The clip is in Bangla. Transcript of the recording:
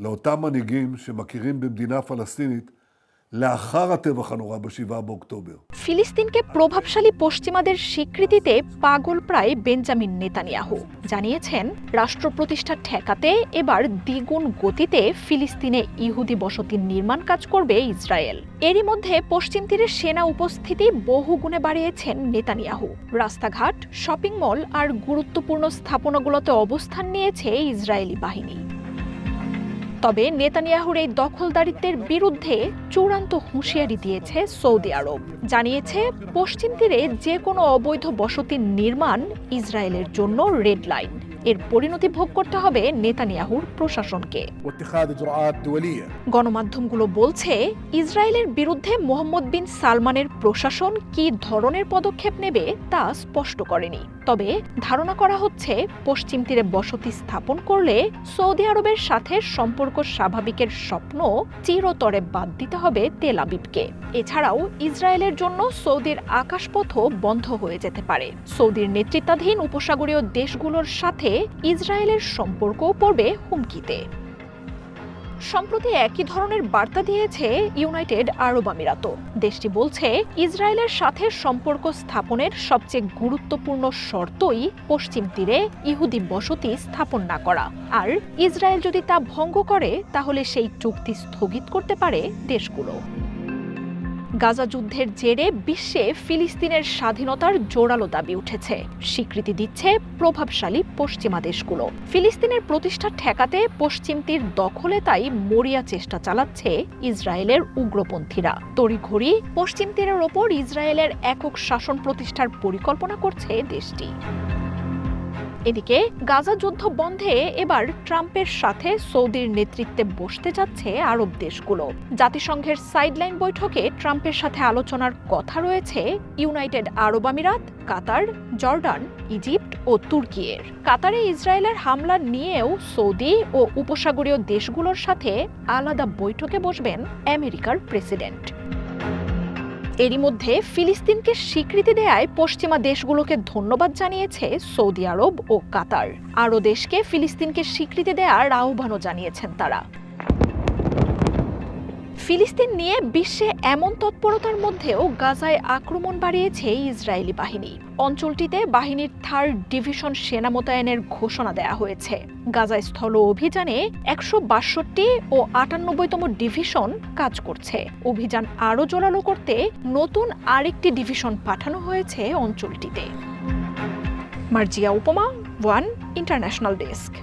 לאותם מנהיגים שמכירים במדינה פלסטינית לאחר הטבח הנורא ב-7 באוקטובר. ফিলিস্তিনকে প্রভাবশালী পশ্চিমাদের স্বীকৃতিতে পাগল প্রায় বেঞ্জামিন নেতানিয়াহু জানিয়েছেন রাষ্ট্র প্রতিষ্ঠা ঠেকাতে এবার দ্বিগুণ গতিতে ফিলিস্তিনে ইহুদি বসতি নির্মাণ কাজ করবে ইসরায়েল এরই মধ্যে পশ্চিম তীরে সেনা উপস্থিতি বহুগুণে বাড়িয়েছেন নেতানিয়াহু রাস্তাঘাট শপিং মল আর গুরুত্বপূর্ণ স্থাপনাগুলোতে অবস্থান নিয়েছে ইসরায়েলি বাহিনী তবে নেতানিয়াহুর এই দখলদারিত্বের বিরুদ্ধে চূড়ান্ত হুঁশিয়ারি দিয়েছে সৌদি আরব। জানিয়েছে, পশ্চিম তীরে যে কোনো অবৈধ বসতির নির্মাণ ইসরায়েলের জন্য রেড লাইন। এর পরিণতি ভোগ করতে হবে নেতানিয়াহুর প্রশাসনকে। গণমাধ্যমগুলো বলছে ইসরায়েলের বিরুদ্ধে মোহাম্মদ বিন সালমানের প্রশাসন কি ধরনের পদক্ষেপ নেবে তা স্পষ্ট করেনি। তবে ধারণা করা হচ্ছে পশ্চিম তীরে বসতি স্থাপন করলে সৌদি আরবের সাথে সম্পর্ক স্বাভাবিকের স্বপ্ন চিরতরে বাদ দিতে হবে তেল আবিবকে। এছাড়াও ইসরায়েলের জন্য সৌদির আকাশপথও বন্ধ হয়ে যেতে পারে। সৌদির নেতৃত্বাধীন উপসাগরীয় দেশগুলোর সাথে ইসরায়েলের সম্পর্কও পড়বে হুমকিতে। সম্প্রতি একই ধরনের বার্তা দিয়েছে ইউনাইটেড আরব আমিরাত দেশটি বলছে, ইসরায়েলের সাথে সম্পর্ক স্থাপনের সবচেয়ে গুরুত্বপূর্ণ শর্তই পশ্চিম তীরে ইহুদি বসতি স্থাপন না করা। আর ইসরায়েল যদি তা ভঙ্গ করে, তাহলে সেই চুক্তি স্থগিত করতে পারে দেশগুলো। গাজা যুদ্ধের জেরে বিশ্বে ফিলিস্তিনের স্বাধীনতার জোরালো দাবি উঠেছে। স্বীকৃতি দিচ্ছে প্রভাবশালী পশ্চিমা দেশগুলো। ফিলিস্তিনের প্রতিষ্ঠা ঠেকাতে পশ্চিম তীর দখলে তাই মরিয়া চেষ্টা চালাচ্ছে ইসরায়েলের উগ্রপন্থীরা। তড়িঘড়ি পশ্চিম তীরের ওপর ইসরায়েলের একক শাসন প্রতিষ্ঠার পরিকল্পনা করছে দেশটি। এদিকে গাজা যুদ্ধ বন্ধে এবার ট্রাম্পের সাথে সৌদির নেতৃত্বে বসতে যাচ্ছে আরব দেশগুলো। জাতিসংঘের সাইডলাইন বৈঠকে ট্রাম্পের সাথে আলোচনার কথা রয়েছে ইউনাইটেড আরব আমিরাত কাতার, জর্ডান, ইজিপ্ট ও তুর্কিয়ের কাতারে ইসরায়েলের হামলা নিয়েও সৌদি ও উপসাগরীয় দেশগুলোর সাথে আলাদা বৈঠকে বসবেন আমেরিকার প্রেসিডেন্ট। এরই মধ্যে ফিলিস্তিনকে স্বীকৃতি দেয়ায় পশ্চিমা দেশগুলোকে ধন্যবাদ জানিয়েছে সৌদি আরব ও কাতার। আরও দেশকে ফিলিস্তিনকে স্বীকৃতি দেয়ার আহ্বানও জানিয়েছেন তারা। ফিলিস্তিন নিয়ে বিশ্বে এমন তৎপরতার মধ্যেও গাজায় আক্রমণ বাড়িয়েছে ইসরায়েলি বাহিনী। অঞ্চলটিতে বাহিনীর থার্ড ডিভিশন সেনা মোতায়েনের ঘোষণা দেয়া হয়েছে। গাজায় স্থল অভিযানে একশো বাষট্টি ও আটানব্বইতম ডিভিশন কাজ করছে। অভিযান আরও জোরালো করতে নতুন আরেকটি ডিভিশন পাঠানো হয়েছে অঞ্চলটিতে। মার্জিয়া উপমা, ওয়ান ইন্টারন্যাশনাল ডেস্ক।